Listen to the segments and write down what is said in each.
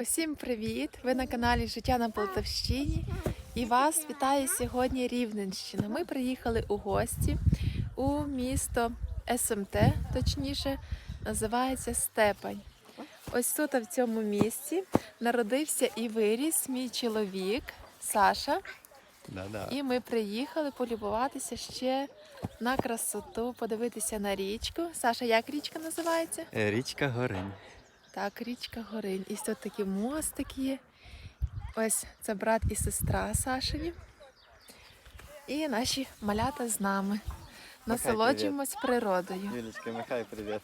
Усім привіт! Ви на каналі Життя на Полтавщині і вас вітає сьогодні Рівненщина. Ми приїхали у гості у місто СМТ, точніше, називається Степань. Ось тут, в цьому місці, народився і виріс мій чоловік Саша. Да-да. І ми приїхали полюбуватися ще на красоту, подивитися на річку. Саша, як річка називається? Е, Річка Горень. Так, річка Горинь. І тут такі мостики є. Ось це брат і сестра Сашеві. І наші малята з нами. Насолоджуємось природою. Юлічка, махай, привіт.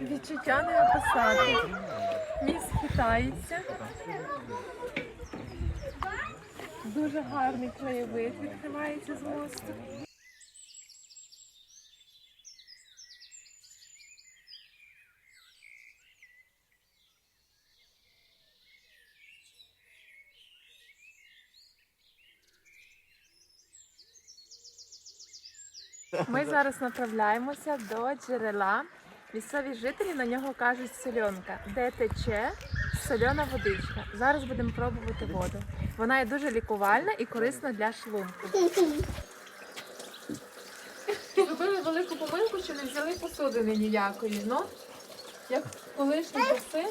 Відчуття не описати. Міст хитається. Дуже гарний краєвид відкривається з мосту. Ми зараз направляємося до джерела. Місцеві жителі на нього кажуть сольонка, де тече сольона водичка. Зараз будемо пробувати воду. Вона є дуже лікувальна і корисна для шлунку. Зробили велику помилку, що не взяли посудини ніякої. Ну, як колишні часи.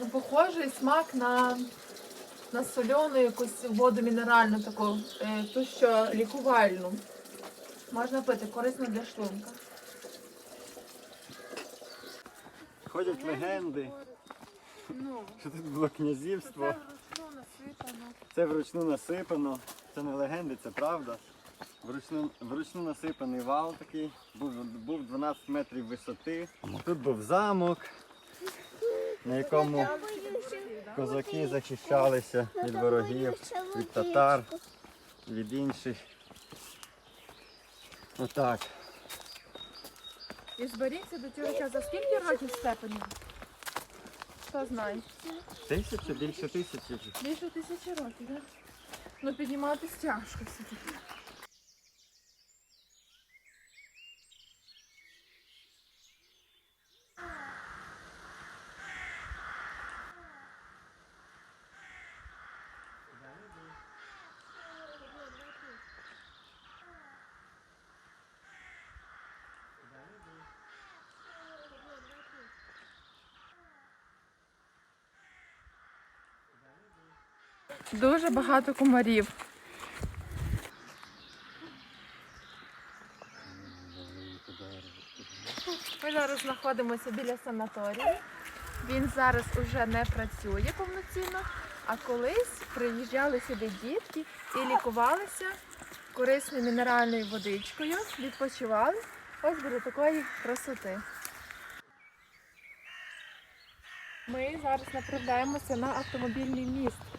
Ну, похожий смак на, на соляну якусь воду мінеральну таку, е, ту, що лікувальну. Можна пити, корисно для шлунка. Ходять легенди, Ну, що тут було князівство. Це вручну насипано. Це не легенди, це правда. Вручну, вручну насипаний вал такий, був, був 12 метрів висоти. Тут був замок, на якому козаки захищалися від ворогів, від татар, від інших. Отак. І зберігся до цього часу. Скільки років степені? Хто знає? Тисяча, більше тисячі. Більше тисячі років, так? Ну підніматися тяжко все-таки. Дуже багато комарів. Ми зараз знаходимося біля санаторію. Він зараз уже не працює повноцінно, а колись приїжджали сюди дітки і лікувалися корисною мінеральною водичкою, відпочивали ось біля такої красоти. Ми зараз направляємося на автомобільний міст.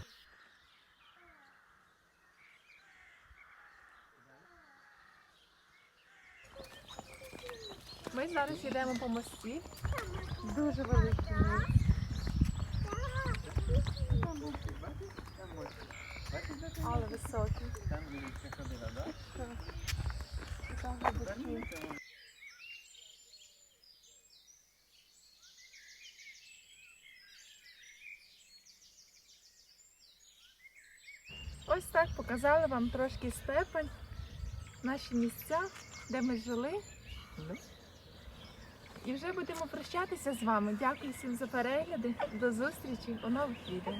Ми зараз йдемо по мості. Дуже великий міст. Але високий. Так, глибокий. Ось так показали вам трошки степень, наші місця, де ми жили. І вже будемо прощатися з вами. Дякую всім за перегляди. До зустрічі у нових відео.